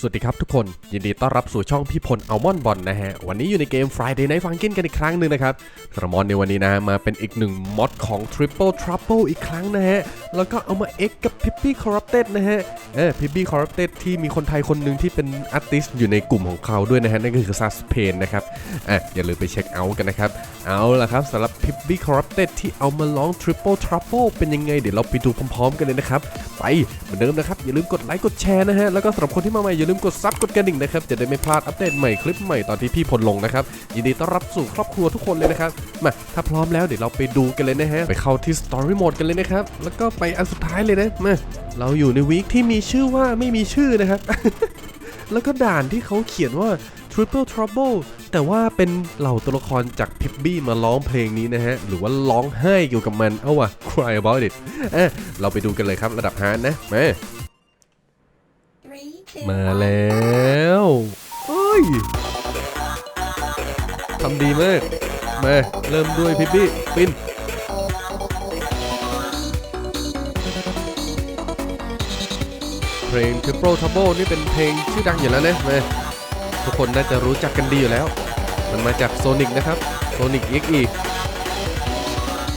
สวัสดีครับทุกคน ยินดีต้อนรับสู่ช่องพี่พลอัลมอนบอลนะฮะ วันนี้อยู่ในเกม Friday Night Funkin กันอีกครั้งหนึ่งนะครับกรมอนในวันนี้นะมาเป็นอีกหนึ่งมอดของ Triple Trouble อีกครั้งนะฮะ แล้วก็เอามา X กับ Pippi Corrupted นะฮะ เออ Pippi Corrupted ที่มีคนไทยคนหนึ่งที่เป็นอาร์ติสต์อยู่ในกลุ่มของเขาด้วยนะฮะ นั่นก็คือ Sus Pain นะครับอะอย่าลืมไปเช็คเอาท์กันนะครับ เอาละครับสำหรับ Pippi Corrupted ที่เอามาร้อง Triple Trouble เป็นยังไงเดี๋ยวเราไปดูพร้อมๆ กันเลยนะครับไปเหมือนเดิมนะครับอย่าลืมกดไลค์กดแชร์นะฮะแล้วก็สำหรับคนที่มาใหม่าลืมกดซับกดกระดิ่งนะครับ จะได้ไม่พลาดอัปเดตใหม่คลิปใหม่ตอนที่พี่พลลงนะครับ ยินดีต้อนรับสู่ครอบครัวทุกคนเลยนะครับ มา ถ้าพร้อมแล้วเดี๋ยวเราไปดูกันเลยนะฮะ ไปเข้าที่ Story Mode กันเลยนะครับ แล้วก็ไปอันสุดท้ายเลยนะ มา เราอยู่ในวีคที่มีชื่อว่าไม่มีชื่อนะครับ แล้วก็ด่านที่เขาเขียนว่า Triple Trouble แต่ว่าเป็นเหล่าตัวละครจากพิบบี้มาร้องเพลงนี้นะฮะ หรือว่าร้องไห้เกี่ยวกับมัน เอาวะ cry about it เอะเราไปดูกันเลยครับระดับฮาร์ดนะมา มาแล้วเฮ้ยทำดีมาก มา เริ่มด้วยพิบบี้ปินเพลง Triple Trouble นี่เป็นเพลงชื่อดังอยู่แล้วนะมาทุกคนน่าจะรู้จักกันดีอยู่แล้ว มันมาจาก Sonic นะครับ Sonic XE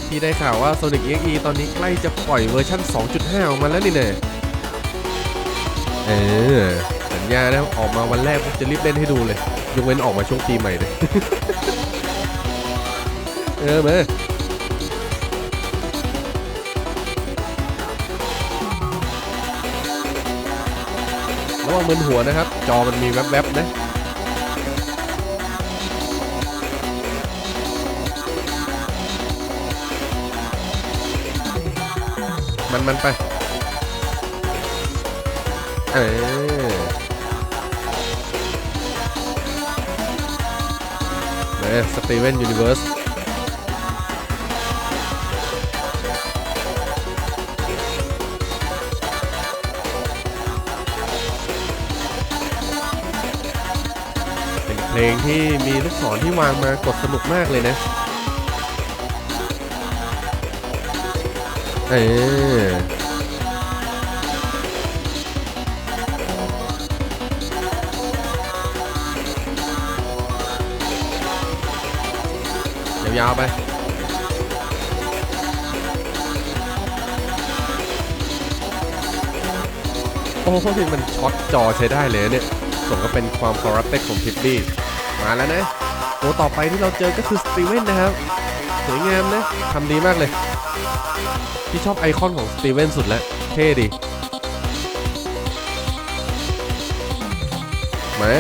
ที่ได้ข่าวว่า Sonic XE ตอนนี้ใกล้จะปล่อยเวอร์ชัน2.5 ออกมาแล้วนี่เน่ เออ สัญญานะออกมาวันแรกผมจะรีบเล่นให้ดูเลย ยกเว้นออกมาช่วงปีใหม่เลย เออมาระวังมึนหัวนะครับ จอมันมีแวบๆนะมันมันไป เออมาสตีเวนยูนิเวิร์สเป็นเพลงที่มีลูกศรที่วางมากดสนุกมากเลยนะ เออ ยาวไปโอ้โหมันช็อตจอใช้ได้เลยเนี่ยสมก็เป็นความคอรัปเต็ของพิตตี้มาแล้วนะตัวต่อไปที่เราเจอก็คือสตีเวนนะครับสวยงามนะทำดีมากเลยพี่ชอบไอคอนของสตีเวนสุดแล้ว เท่ดีมา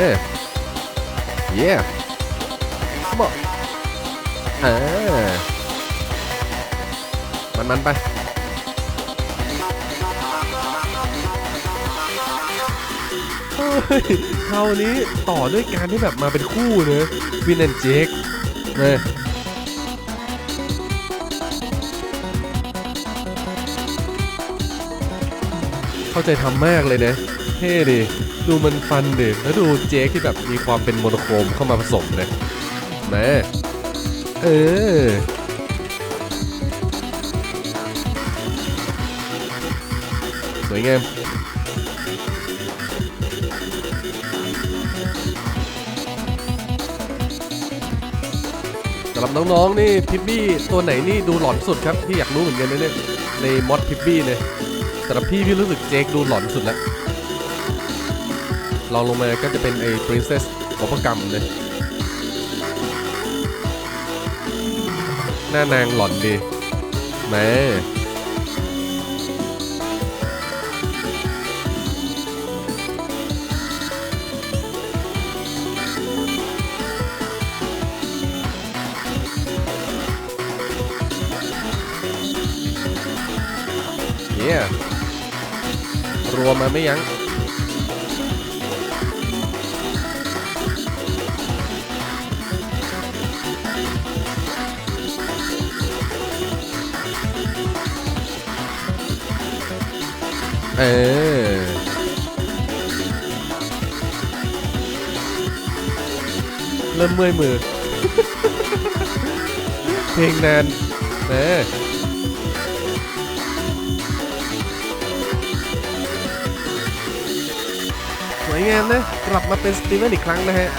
เย้บอ กอ่ามันมันไปเฮ้ยคราวนี้ต่อด้วยการที่แบบมาเป็นคู่เนอะวินแอนเจคเนยเข้าใจทำมากเลยนะเท่ดิ ดูมันฟันดิ แล้วดูเจคที่แบบมีความเป็นโมโนโครมเข้ามาผสมนะแม่ เออ สวยงามสำหรับน้องๆ นี่พิบบี้ตัวไหนนี่ดูหลอนสุดครับ พี่อยากรู้เหมือนกันนะเนี่ยในมอดพิบบี้เนี่ยสำหรับพี่พี่รู้สึกเจคดูหลอนสุดแล้วลองลงมาก็จะเป็นไอ้ princess ขอประกรรมเลย หน้านางหล่อนดีแม่เย้รัวมาไม่ยั้ง เออ เริ่มเมื่อยมือ เพลงนานเออสวยวยงามนะ กลับมาเป็นสตีเวนอีกครั้งนะฮะ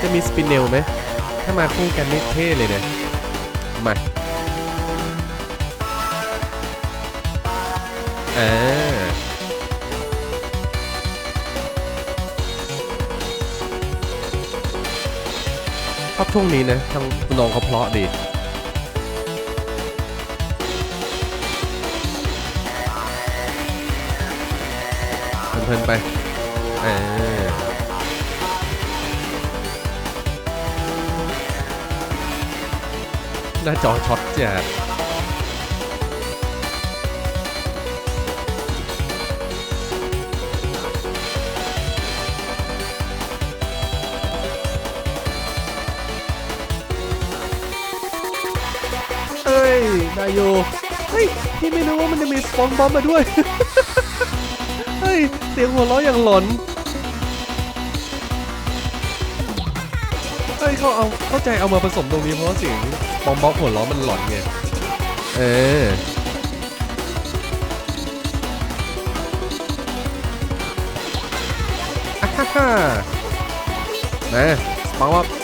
จะมีสปินเนลไหม ถ้ามาคู่กันนี่เท่เลยเนี่ยมา อ่าชอบช่วงนี้นะทางน้องเขาเพราะดีเพลินๆไป เออหน้าจอช็อตจัด เอ้ยได้อยู่เฮ้ยพี่ไม่รู้ว่ามันจะมีสปองบอมมาด้วย เฮ้ย เสียงหัวเราะอย่างหลอนเฮ้ยเขาเอาเข้าใจเอามาผสมตรงนี้เพราะเสียงบอมบอบหัวเราะมันหลอนไง เออฮ่าฮ่านะสปองบอบสวยงา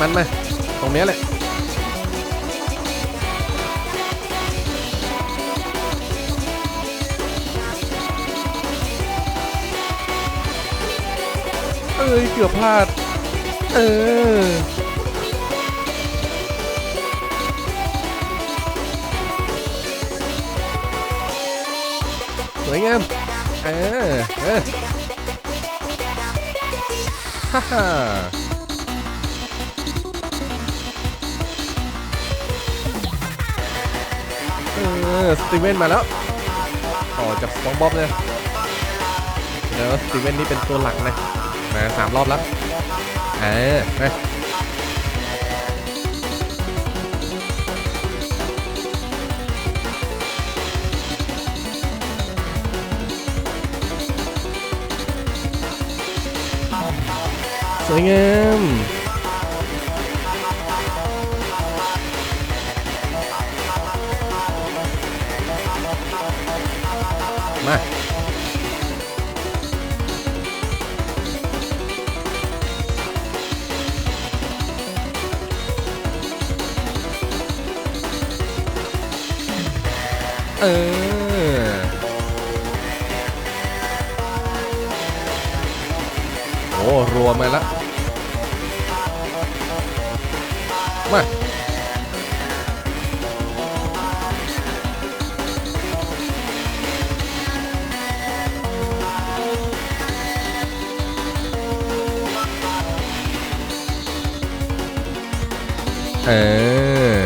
มันมาตรงนี้ยแหละเอ้ยเกือบพลาด เออสวยงามเออเออฮ่าฮ่า เออสตีเวนมาแล้วต่อจากสองบ๊อบเลยแล้วสตีเวนนี่เป็นตัวหลักนะมาสามรอบแล้วเออไปสวยงาม มาเออ โอ้ รวมมาแล้ว มา เออ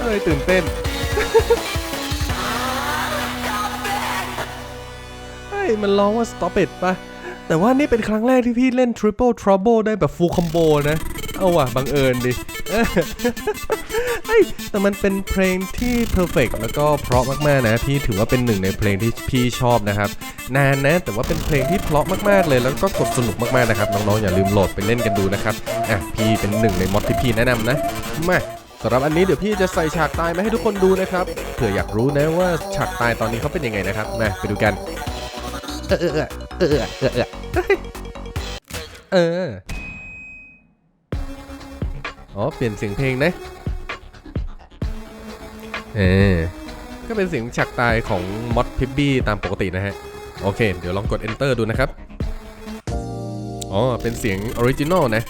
เอ้ย ตื่นเต้น เฮ้ย มันร้องว่า stop it ปะแต่ว่านี่เป็นครั้งแรกที่พี่เล่น triple trouble ได้แบบ full combo นะ เอาว่ะบังเอิญดิแต่มันเป็นเพลงที่ perfect แล้วก็เพราะมากๆนะ พี่ถือว่าเป็นหนึ่งในเพลงที่พี่ชอบนะครับ นานนะ แต่ว่าเป็นเพลงที่เพราะมากๆเลย แล้วก็กดสนุกมากๆนะครับน้องๆอย่าลืมโหลดไปเล่นกันดูนะครับอะพี่เป็นหนึ่งในมอดที่พี่แนะนำนะมาสำหรับอันนี้เดี๋ยวพี่จะใส่ฉากตายมาให้ทุกคนดูนะครับเผื่ออยากรู้นะว่าฉากตายตอนนี้เขาเป็นยังไงนะครับมาไปดูกัน เออเออเออเออเออเออ อ๋อ เปลี่ยนเสียงเพลงนะ เออ ก็เป็นเสียงฉากตายของมอดพิบบี้ตามปกตินะฮะ โอเค เดี๋ยวลองกด enter ดูนะครับ อ๋อ เป็นเสียงออริจินอลนะ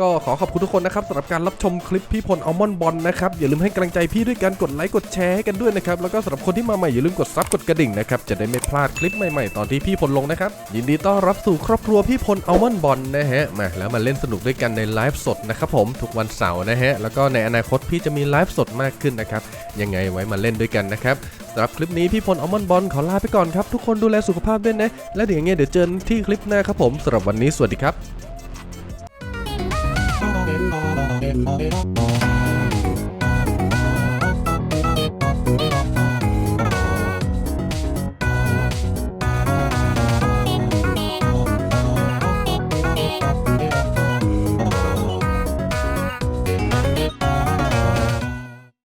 ก็ขอขอบคุณทุกคนนะครับสำหรับการรับชมคลิปพี่พลอัลมอนบอลนะครับอย่าลืมให้กำลังใจพี่ด้วยการกดไลค์กดแชร์ให้กันด้วยนะครับแล้วก็สำหรับคนที่มาใหม่อย่าลืมกดซับกดกระดิ่งนะครับจะได้ไม่พลาดคลิปใหม่ๆตอนที่พี่พลลงนะครับยินดีต้อนรับสู่ครอบครัวพี่พลอัลมอนบอลนะฮะมาแล้วมาเล่นสนุกด้วยกันในไลฟ์สดนะครับผมทุกวันเสาร์นะฮะแล้วก็ในอนาคตพี่จะมีไลฟ์สดมากขึ้นนะครับยังไงไว้มาเล่นด้วยกันนะครับสำหรับคลิปนี้พี่พลอัลมอนบอลขอลาไปก่อนครับทุกคนดูแลสุขภาพด้วยนะและเดี๋ยวยังไงเดี๋ยวเจอกันที่คลิปหน้าครับผมสำหรับวันนี้สวัสดีครับ Bye.